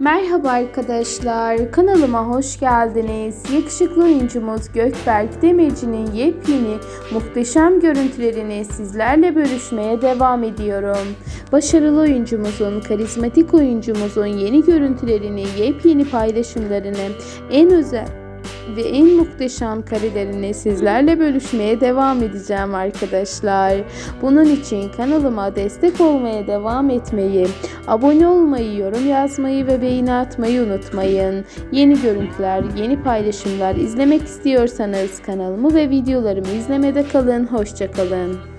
Merhaba arkadaşlar, kanalıma hoş geldiniz. Yakışıklı oyuncumuz Gökberk Demirci'nin yepyeni muhteşem görüntülerini sizlerle bölüşmeye devam ediyorum. Başarılı oyuncumuzun, karizmatik oyuncumuzun yeni görüntülerini, yepyeni paylaşımlarını, en özel ve en muhteşem karelerini sizlerle bölüşmeye devam edeceğim arkadaşlar. Bunun için kanalıma destek olmaya devam etmeyi, abone olmayı, yorum yazmayı ve beğeni atmayı unutmayın. Yeni görüntüler, yeni paylaşımlar izlemek istiyorsanız kanalımı ve videolarımı izlemede kalın. Hoşçakalın.